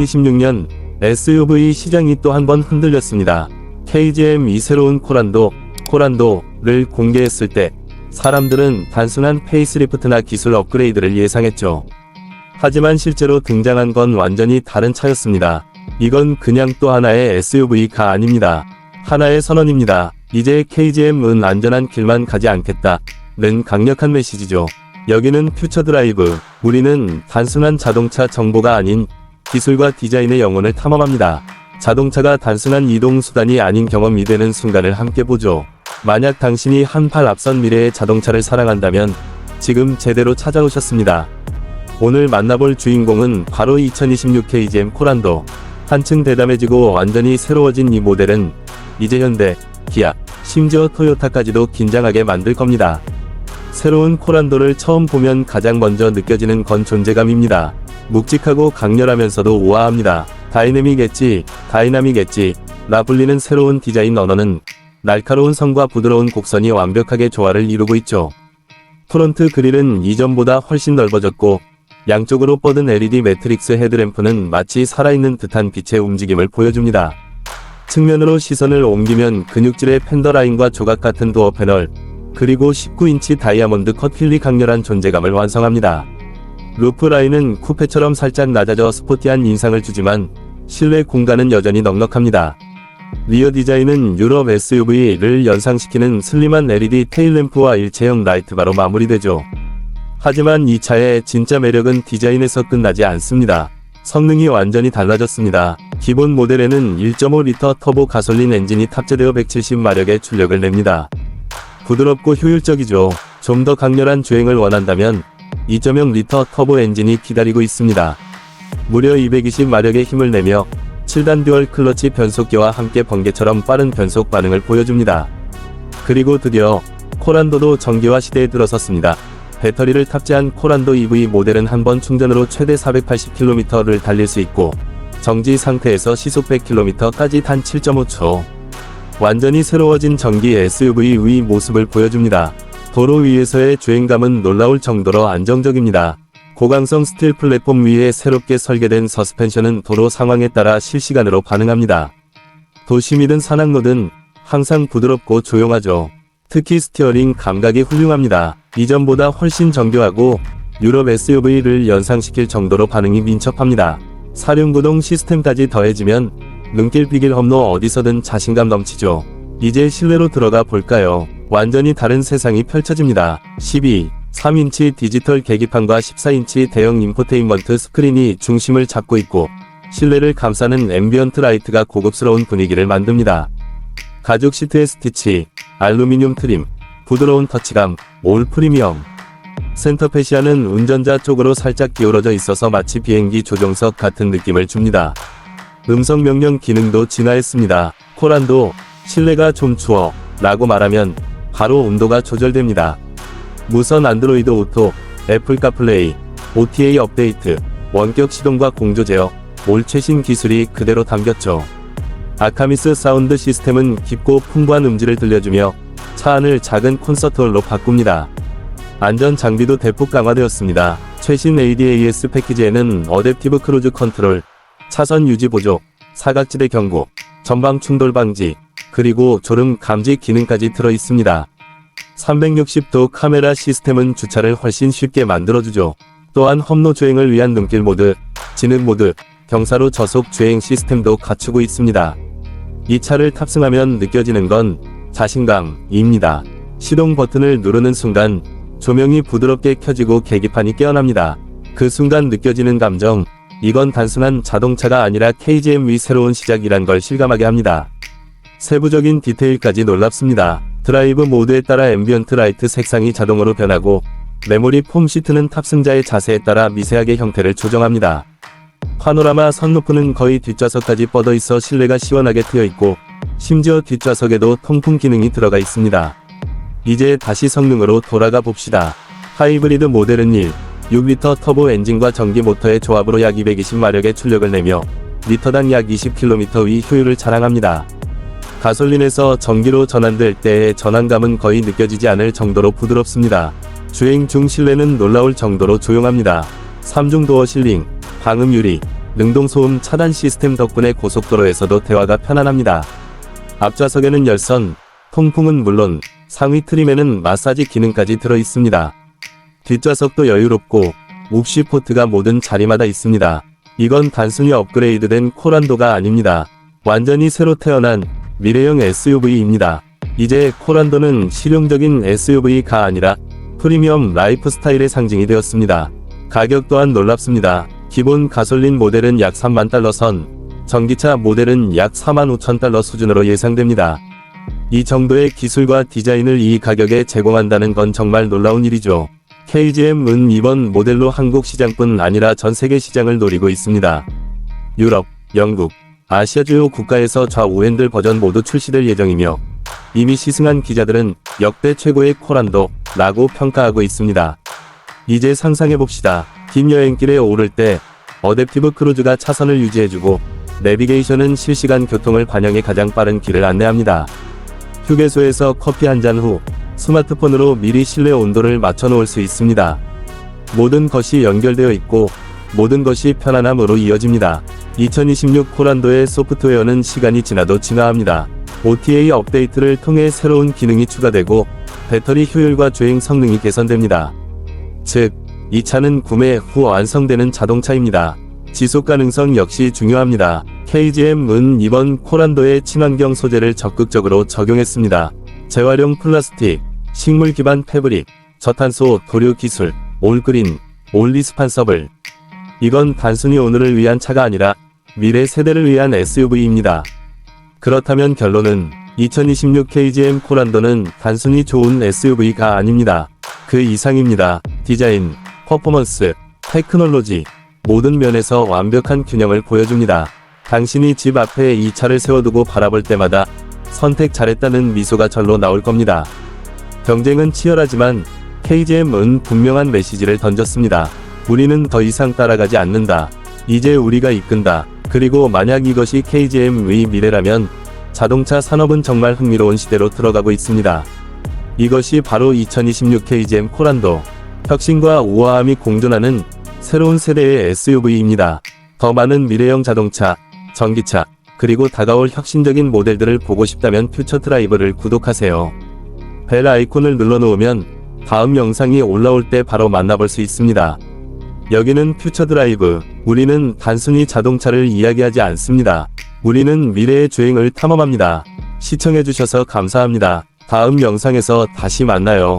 2026년 SUV 시장이 또 한 번 흔들렸습니다. KGM이 새로운 코란도, 코란도를 공개했을 때 사람들은 단순한 페이스리프트나 기술 업그레이드를 예상했죠. 하지만 실제로 등장한 건 완전히 다른 차였습니다. 이건 그냥 또 하나의 SUV가 아닙니다. 하나의 선언입니다. 이제 KGM은 안전한 길만 가지 않겠다. 는 강력한 메시지죠. 여기는 퓨처 드라이브. 우리는 단순한 자동차 정보가 아닌 기술과 디자인의 영혼을 탐험합니다. 자동차가 단순한 이동 수단이 아닌 경험이 되는 순간을 함께 보죠. 만약 당신이 한 팔 앞선 미래의 자동차를 사랑한다면 지금 제대로 찾아오셨습니다. 오늘 만나볼 주인공은 바로 2026 KGM 코란도. 한층 대담해지고 완전히 새로워진 이 모델은 이제 현대, 기아, 심지어 토요타까지도 긴장하게 만들 겁니다. 새로운 코란도를 처음 보면 가장 먼저 느껴지는 건 존재감입니다. 묵직하고 강렬하면서도 우아합니다. 다이내믹 엣지, 다이나믹 엣지, 라 불리는 새로운 디자인 언어는 날카로운 선과 부드러운 곡선이 완벽하게 조화를 이루고 있죠. 프론트 그릴은 이전보다 훨씬 넓어졌고 양쪽으로 뻗은 LED 매트릭스 헤드램프는 마치 살아있는 듯한 빛의 움직임을 보여줍니다. 측면으로 시선을 옮기면 근육질의 팬더 라인과 조각 같은 도어 패널, 그리고 19인치 다이아몬드 컷 휠이 강렬한 존재감을 완성합니다. 루프 라인은 쿠페처럼 살짝 낮아져 스포티한 인상을 주지만 실내 공간은 여전히 넉넉합니다. 리어 디자인은 유럽 SUV를 연상시키는 슬림한 LED 테일램프와 일체형 라이트바로 마무리되죠. 하지만 이 차의 진짜 매력은 디자인에서 끝나지 않습니다. 성능이 완전히 달라졌습니다. 기본 모델에는 1.5리터 터보 가솔린 엔진이 탑재되어 170마력의 출력을 냅니다. 부드럽고 효율적이죠. 좀 더 강렬한 주행을 원한다면 2.0 리터 터보 엔진이 기다리고 있습니다. 무려 220마력의 힘을 내며 7단 듀얼 클러치 변속기와 함께 번개처럼 빠른 변속 반응을 보여줍니다. 그리고 드디어 코란도도 전기화 시대에 들어섰습니다. 배터리를 탑재한 코란도 EV 모델은 한 번 충전으로 최대 480km를 달릴 수 있고 정지 상태에서 시속 100km까지 단 7.5초. 완전히 새로워진 전기 SUV의 모습을 보여줍니다. 도로 위에서의 주행감은 놀라울 정도로 안정적입니다. 고강성 스틸 플랫폼 위에 새롭게 설계된 서스펜션은 도로 상황에 따라 실시간으로 반응합니다. 도심이든 산악로든 항상 부드럽고 조용하죠. 특히 스티어링 감각이 훌륭합니다. 이전보다 훨씬 정교하고 유럽 SUV를 연상시킬 정도로 반응이 민첩합니다. 사륜구동 시스템까지 더해지면 눈길 비길 험로 어디서든 자신감 넘치죠. 이제 실내로 들어가 볼까요? 완전히 다른 세상이 펼쳐집니다. 12. 3인치 디지털 계기판과 14인치 대형 인포테인먼트 스크린이 중심을 잡고 있고 실내를 감싸는 앰비언트 라이트가 고급스러운 분위기를 만듭니다. 가죽 시트의 스티치, 알루미늄 트림, 부드러운 터치감, 올 프리미엄. 센터 페시아는 운전자 쪽으로 살짝 기울어져 있어서 마치 비행기 조종석 같은 느낌을 줍니다. 음성 명령 기능도 진화했습니다. 코란도 실내가 좀 추워 라고 말하면 바로 온도가 조절됩니다. 무선 안드로이드 오토, 애플 카플레이, OTA 업데이트, 원격 시동과 공조 제어, 올 최신 기술이 그대로 담겼죠. 아카미스 사운드 시스템은 깊고 풍부한 음질을 들려주며 차 안을 작은 콘서트홀로 바꿉니다. 안전 장비도 대폭 강화되었습니다. 최신 ADAS 패키지에는 어댑티브 크루즈 컨트롤, 차선 유지 보조, 사각지대 경고, 전방 충돌 방지, 그리고 졸음 감지 기능까지 들어 있습니다. 360도 카메라 시스템은 주차를 훨씬 쉽게 만들어주죠. 또한 험로 주행을 위한 눈길 모드, 지능 모드, 경사로 저속 주행 시스템도 갖추고 있습니다. 이 차를 탑승하면 느껴지는 건 자신감입니다. 시동 버튼을 누르는 순간 조명이 부드럽게 켜지고 계기판이 깨어납니다. 그 순간 느껴지는 감정, 이건 단순한 자동차가 아니라 KGM 위 새로운 시작이란 걸 실감하게 합니다. 세부적인 디테일까지 놀랍습니다. 드라이브 모드에 따라 앰비언트 라이트 색상이 자동으로 변하고 메모리 폼 시트는 탑승자의 자세에 따라 미세하게 형태를 조정합니다. 파노라마 선루프는 거의 뒷좌석까지 뻗어 있어 실내가 시원하게 트여 있고 심지어 뒷좌석에도 통풍 기능이 들어가 있습니다. 이제 다시 성능으로 돌아가 봅시다. 하이브리드 모델은 1, 6리터 터보 엔진과 전기 모터의 조합으로 약 220마력의 출력을 내며 리터당 약 20km의 효율을 자랑합니다. 가솔린에서 전기로 전환될 때의 전환감은 거의 느껴지지 않을 정도로 부드럽습니다. 주행 중 실내는 놀라울 정도로 조용합니다. 3중 도어 실링, 방음 유리, 능동소음 차단 시스템 덕분에 고속도로에서도 대화가 편안합니다. 앞좌석에는 열선, 통풍은 물론 상위 트림에는 마사지 기능까지 들어 있습니다. 뒷좌석도 여유롭고 옵시 포트가 모든 자리마다 있습니다. 이건 단순히 업그레이드된 코란도가 아닙니다. 완전히 새로 태어난 미래형 SUV입니다. 이제 코란도는 실용적인 SUV가 아니라 프리미엄 라이프 스타일의 상징이 되었습니다. 가격 또한 놀랍습니다. 기본 가솔린 모델은 약 3만 달러 선, 전기차 모델은 약 4만 5천 달러 수준으로 예상됩니다. 이 정도의 기술과 디자인을 이 가격에 제공한다는 건 정말 놀라운 일이죠. KGM은 이번 모델로 한국 시장뿐 아니라 전 세계 시장을 노리고 있습니다. 유럽, 영국, 아시아 주요 국가에서 좌우 핸들 버전 모두 출시될 예정이며 이미 시승한 기자들은 역대 최고의 코란도 라고 평가하고 있습니다. 이제 상상해봅시다. 긴 여행길에 오를 때 어댑티브 크루즈가 차선을 유지해주고 내비게이션은 실시간 교통을 반영해 가장 빠른 길을 안내합니다. 휴게소에서 커피 한 잔 후 스마트폰으로 미리 실내 온도를 맞춰 놓을 수 있습니다. 모든 것이 연결되어 있고 모든 것이 편안함으로 이어집니다. 2026 코란도의 소프트웨어는 시간이 지나도 진화합니다. OTA 업데이트를 통해 새로운 기능이 추가되고 배터리 효율과 주행 성능이 개선됩니다. 즉, 이 차는 구매 후 완성되는 자동차입니다. 지속 가능성 역시 중요합니다. KGM은 이번 코란도의 친환경 소재를 적극적으로 적용했습니다. 재활용 플라스틱, 식물 기반 패브릭, 저탄소 도료 기술, 올그린, 올리스판서블. 이건 단순히 오늘을 위한 차가 아니라 미래 세대를 위한 SUV입니다. 그렇다면 결론은 2026 KGM 코란도는 단순히 좋은 SUV가 아닙니다. 그 이상입니다. 디자인, 퍼포먼스, 테크놀로지, 모든 면에서 완벽한 균형을 보여줍니다. 당신이 집 앞에 이 차를 세워두고 바라볼 때마다 선택 잘했다는 미소가 절로 나올 겁니다. 경쟁은 치열하지만 KGM은 분명한 메시지를 던졌습니다. 우리는 더 이상 따라가지 않는다. 이제 우리가 이끈다. 그리고 만약 이것이 KGM의 미래라면 자동차 산업은 정말 흥미로운 시대로 들어가고 있습니다. 이것이 바로 2026 KGM 코란도 혁신과 우아함이 공존하는 새로운 세대의 SUV입니다. 더 많은 미래형 자동차, 전기차, 그리고 다가올 혁신적인 모델들을 보고 싶다면 퓨처 드라이브를 구독하세요. 벨 아이콘을 눌러놓으면 다음 영상이 올라올 때 바로 만나볼 수 있습니다. 여기는 퓨처 드라이브. 우리는 단순히 자동차를 이야기하지 않습니다. 우리는 미래의 주행을 탐험합니다. 시청해주셔서 감사합니다. 다음 영상에서 다시 만나요.